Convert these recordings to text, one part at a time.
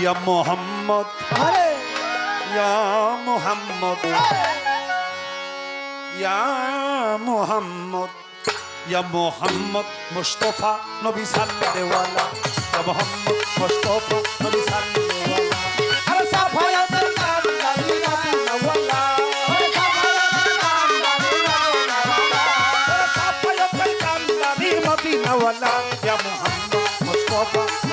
ইয়া মোহাম্মদ আরে ইয়া মোহাম্মদ ইয়া মোহাম্মদ ইয়া মোহাম্মদ মুস্তফা নবী সাল্লাল্লাহু ইয়া মদিনা ওয়ালা ইয়া মোহাম্মদ মুস্তফা নবী সাল্লাল্লাহু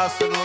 খোদার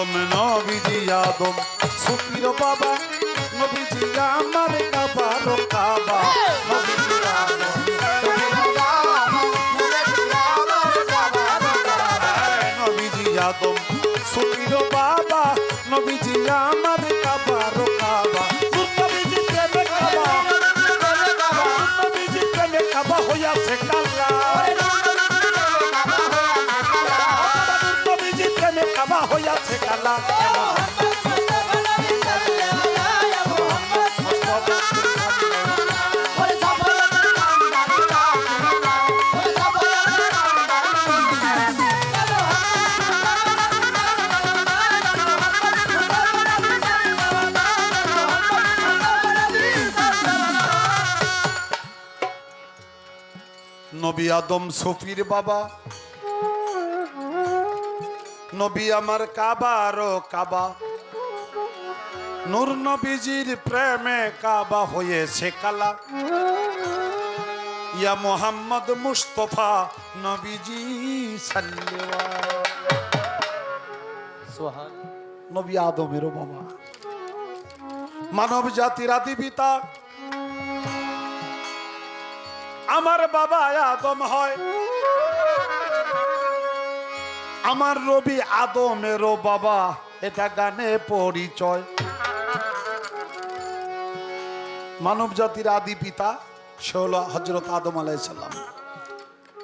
আদম নবীজি আদম। সুপির বাবা নবীজি আমার কাবার কাবা। নবীজি আদম। সুপির বাবা নবীজি আমার কাবার কাবা। নবীজি প্রেমে কাবা। নবীজি প্রেমে কাবা হইয়াছে কাল্লা নবী আদম সফির বাবা। নবী আমার কাবার কাবা। নূর নবীজির প্রেমে কাবা হয়েছে কালা। ইয়া মোহাম্মদ মুস্তফা নবীজি নবী আদমেরও বাবা। মানব জাতির আদি পিতা। আমার বাবা আদম হয়। আমার রবি আদমেরও বাবা, এটা গানে পরিচয়। মানব জাতির আদি পিতা, সে হল হজরত আদম আলাইসাল্লাম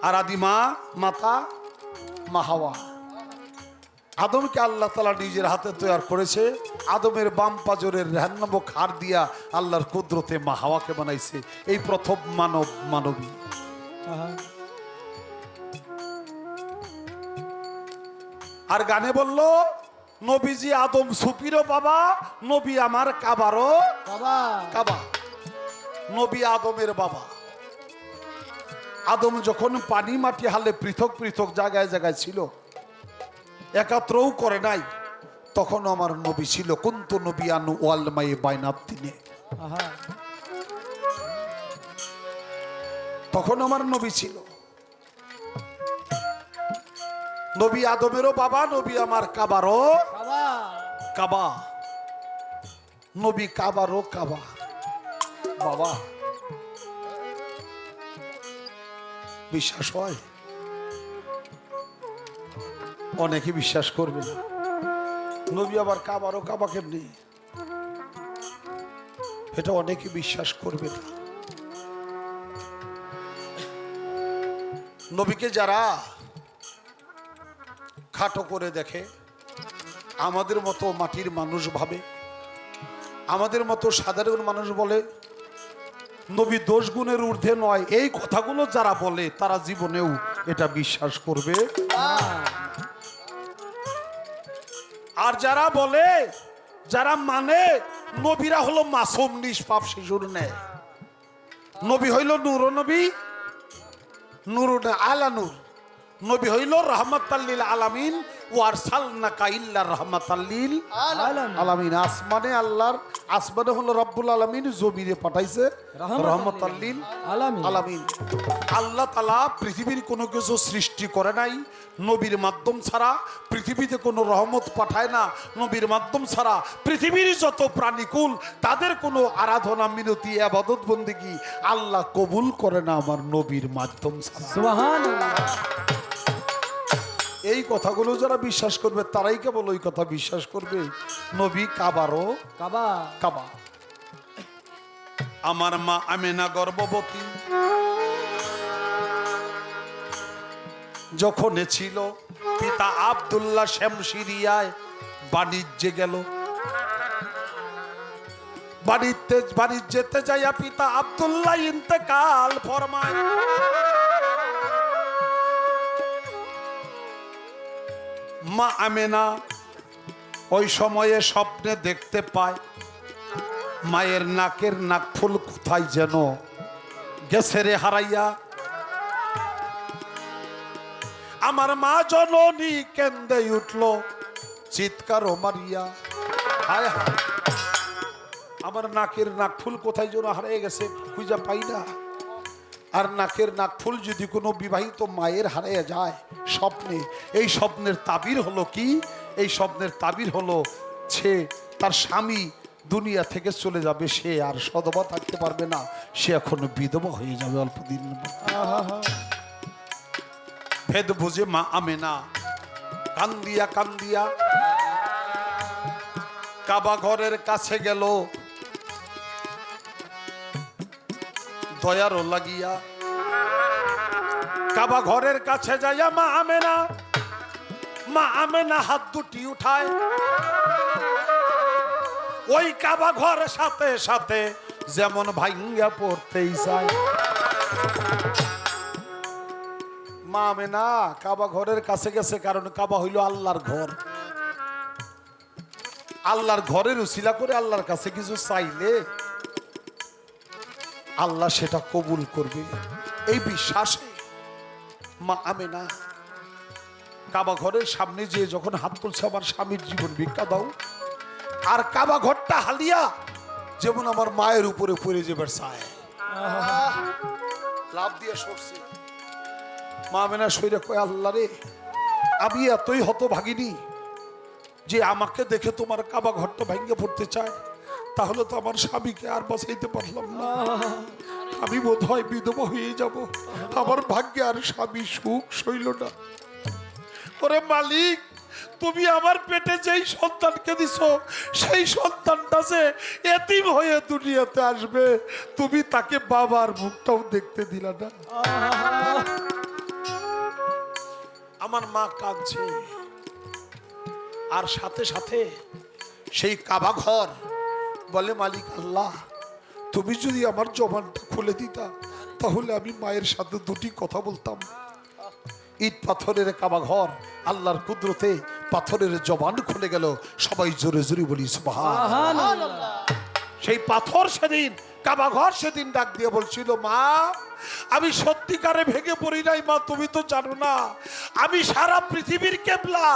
আর আদি মা, মাতা মাহাওয়া আদমকে আল্লাহ তালা নিজের হাতে তৈরি করেছে। আদমের বাম পাজরের রেহান্নব খার দিয়া আল্লাহর কুদরতে মা হাওয়াকে বানাইছে। এই প্রথম মানব মানবী। আর গানে বলল নবীজি আদম সুপিরও বাবা নবী আমার কাবারও কাবা। নবী আদমের বাবা। আদম যখন পানি মাটি হালে পৃথক পৃথক জায়গায় জায়গায় ছিল একাত্রও করে নাই। তখন আমার নবী ছিল। কুন্ত নবী আনু ওয়াল মাই বাইনাত দিনে তখন আমার নবী ছিল। নবী আদমেরও বাবা নবী আমার কাবারও কাবা। নবী কাবারও কাবা। বাবা। বিশ্বাস হয়? অনেকে বিশ্বাস করবে না। নবী আবার কাবারও কাবা কেমনি? এটা অনেকে বিশ্বাস করবে না। নবীকে যারা খাটো করে দেখে, আমাদের মতো মাটির মানুষ ভাবে, আমাদের মতো সাধারণ মানুষ বলে, নবী দোষ গুণের ঊর্ধ্বে নয়, এই কথাগুলো যারা বলে, তারা জীবনেও এটা বিশ্বাস করবে আর যারা বলে, যারা মানে নবীরা হলো মাসুম নিষ্পাপ শিশুর নেয় নবী হইল নূর নবী নূর আলা নূর। নবী হইল রহমতাল্লিল আলামিন ওয়ার ইল্লা রহমতাল্লিল আলামিন। আলামিন। আসমানে আল্লাহর আসমানে হলো রব্বুল আলামিন জমিনে পাঠাইছে। রহমতাল্লিল রহমতাল্লিল আলামিন। আলামিন। আল্লাহ তালা পৃথিবীর কোনো কিছু সৃষ্টি করে নাই নবীর মাধ্যম ছাড়া। পৃথিবীতে কোনো রহমত পাঠায় না নবীর মাধ্যম ছাড়া। পৃথিবীর যত প্রাণীকুল তাদের কোনো আরাধনা মিনতি আবাদত বন্দিগি আল্লাহ কবুল করে না আমার নবীর মাধ্যম ছাড়া। এই কথাগুলো যারা বিশ্বাস করবে তারাই কেবল ওই কথা বিশ্বাস করবে। নবী কাবারও কাবা। কাবা। আমার মা আমেনা গর্ভবতী। যখন ছিল পিতা আব্দুল্লাহ শ্যামশিরিয়ায় বাণিজ্যে গেল। বাণিজ্যে বাণিজ্যেতে যাইয়া পিতা আব্দুল্লাহ ইন্তেকাল ফরমায়। মা আমেনা ওই সময়ে স্বপ্নে দেখতে পায়, মায়ের নাকের নাকফুল কোথায় যেন গেছে রে হারাইয়া। আমার মা জননী কেন্দে উঠল, চিৎকার মারিয়া। হায় হায়, আমার নাকের নাকফুল কোথায় যেন হারিয়ে গেছে খুঁজা পাই না। আর নাকের নাকফুল যদি কোনো বিবাহিত মায়ের হারিয়ে যায় স্বপ্নে, এই স্বপ্নের তাবির হলো কি? এই স্বপ্নের তাবির হলো সে তার স্বামী দুনিয়া থেকে চলে যাবে, সে আর সদবা থাকতে পারবে না, সে এখন বিধবা হয়ে যাবে অল্প দিন। ভেদ বুঝে মা আমেনা, কান্দিয়া কান্দিয়া কাবা ঘরের কাছে গেল দয়ারও লাগিয়া। কাবা ঘরের কাছে যাইয়া মা আমেনা মা আমেনা হাত দুটি উঠায়। ওই কাবা ঘর সাথে সাথে যেমন ভাঙ্গা পড়তেই চায়। মা আমেনা, কাবা ঘরের কাছে গেছে কারণ কাবা হইল আল্লাহর ঘর। আল্লাহর ঘরের উসিলা করে আল্লাহর কাছে কিছু চাইলে আল্লাহ সেটা কবুল করবে। এই বিশ্বাসে মা আমেনা কাবা ঘরের সামনে যে যখন হাত তুলছে, আমার স্বামীর জীবন ভিক্ষা দাও। আর কাবা ঘরটা হালিয়া যেমন আমার মায়ের উপরে পড়ে যাবার চায় লাভ দিয়ে সরছে। মা আমেনা শরীরে কয়, আল্লাহ রে, আমি এতই হতভাগিনী যে আমাকে দেখে তোমার কাবা ঘরটা ভেঙে পড়তে চায়। তাহলে তো আমার স্বামীকে আর বাঁচাইতে পারলাম না। আমি বোধ হয় বিধবা হয়ে যাব। আমার ভাগ্যে আর স্বামী সুখ সইল না। ওরে মালিক, তুমি আমার পেটে যেই সন্তানকে দিছ, সেই সন্তানটা যে এতিম হয়ে দুনিয়াতে আসবে, তুমি তাকে বাবার মুখটাও দেখতে দিলা না। আমার মা কাঁদছে। আর সাথে সাথে সেই কাবা ঘর বলে, মালিক আল্লাহ, তুমি যদি আমার জবানটা খুলে দিতা, তাহলে আমি মায়ের সাথে দুটি কথা বলতাম। ইট পাথরের কাবা ঘর, আল্লাহর কুদরতে পাথরের জবান খুলে গেল। সবাই জোরে জোরে বলি সুবাহ সেই পাথর সেদিন কাবা ঘর সেদিন ডাক দিয়ে বলছিল, মা, আমি সত্যিকারে ভেঙে পড়ি নাই, মা, তুমি তো জানো না। আমি সারা পৃথিবীর কেবলা,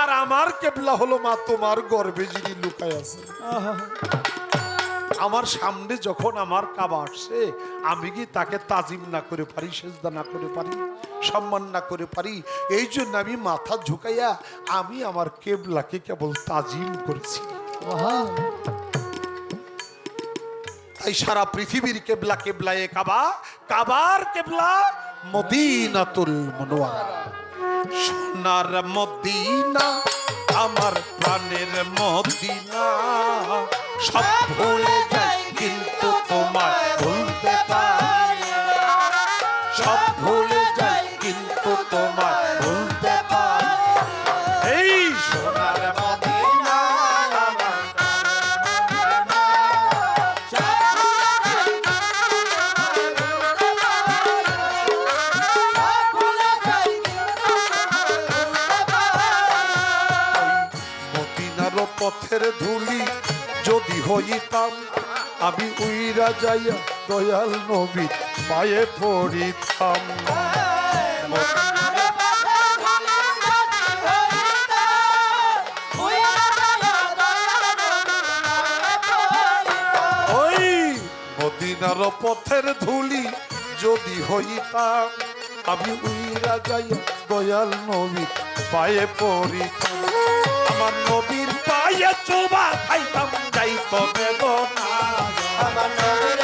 আর আমার কেবলা হলো, মা, তোমার গর্বে যিনি লুকায় আছে। আমার সামনে যখন আমার কাবা আসছে, আমি কি তাকে তাজিম না করে পারি, সেজদা না করে পারি, সম্মান না করে পারি? এই জন্য আমি মাথা ঝুঁকাইয়া আমি আমার কেবলাকে কেবল তাজিম করেছি। তাই সারা পৃথিবীর কেবলা কেবলা এ কাবা, কাবার কেবলা মদিনাতুল মনোয়ারা। সোনার মদিনা, আমার প্রাণের মদিনা। সব ভুলে যায় কিন্তু তোমার হইতাম আমি উইরা যাইয়া দয়াল নবী পায়ে পড়িতাম। ওই পথের ধুলি যদি হইতাম, আমি উইরা যাইয়া দয়াল নবী পায়ে পড়িতাম। আমার নবী হইয়া চোবা খাইতাম যাইত বেদনা আমার